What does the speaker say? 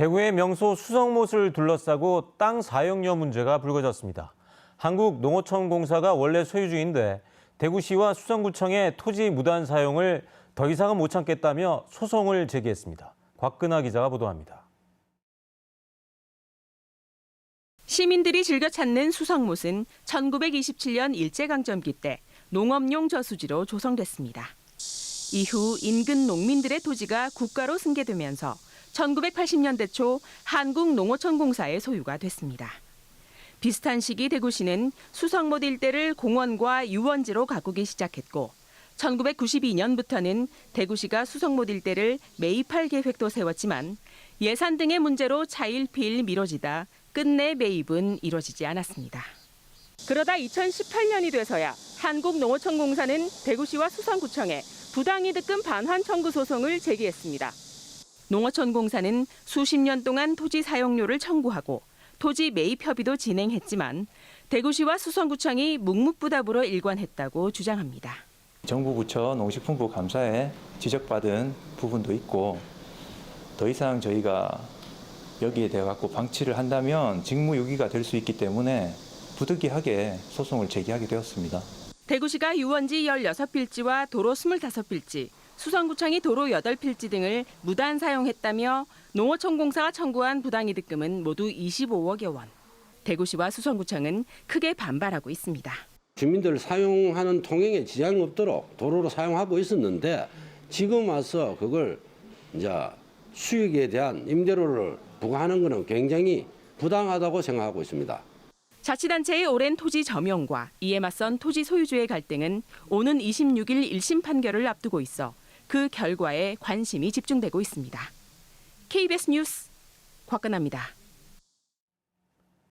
대구의 명소 수성못을 둘러싸고 땅 사용료 문제가 불거졌습니다. 한국농어촌공사가 원래 소유 중인데 대구시와 수성구청의 토지 무단 사용을 더 이상은 못 참겠다며 소송을 제기했습니다. 곽근아 기자가 보도합니다. 시민들이 즐겨 찾는 수성못은 1927년 일제강점기 때 농업용 저수지로 조성됐습니다. 이후 인근 농민들의 토지가 국가로 승계되면서 1980년대 초 한국농어촌공사의 소유가 됐습니다. 비슷한 시기 대구시는 수성못 일대를 공원과 유원지로 가꾸기 시작했고 1992년부터는 대구시가 수성못 일대를 매입할 계획도 세웠지만 예산 등의 문제로 차일피일 미뤄지다 끝내 매입은 이뤄지지 않았습니다. 그러다 2018년이 돼서야 한국농어촌공사는 대구시와 수성구청에 부당이득금 반환 청구 소송을 제기했습니다. 농어촌공사는 수십 년 동안 토지 사용료를 청구하고 토지 매입 협의도 진행했지만 대구시와 수성구청이 묵묵부답으로 일관했다고 주장합니다. 정부 부처 농식품부 감사에 지적받은 부분도 있고 더 이상 저희가 여기에 대해 갖고 방치를 한다면 직무유기가 될 수 있기 때문에 부득이하게 소송을 제기하게 되었습니다. 대구시가 유원지 16필지와 도로 25필지, 수성구청이 도로 8필지 등을 무단 사용했다며 농어촌공사가 청구한 부당이득금은 모두 25억여 원. 대구시와 수성구청은 크게 반발하고 있습니다. 주민들 사용하는 통행에 지장이 없도록 도로로 사용하고 있었는데 지금 와서 그걸 이제 수익에 대한 임대료를 부과하는 것은 굉장히 부당하다고 생각하고 있습니다. 자치단체의 오랜 토지 점용과 이에 맞선 토지 소유주의 갈등은 오는 26일 1심 판결을 앞두고 있어 그 결과에 관심이 집중되고 있습니다. KBS 뉴스 곽근아입니다.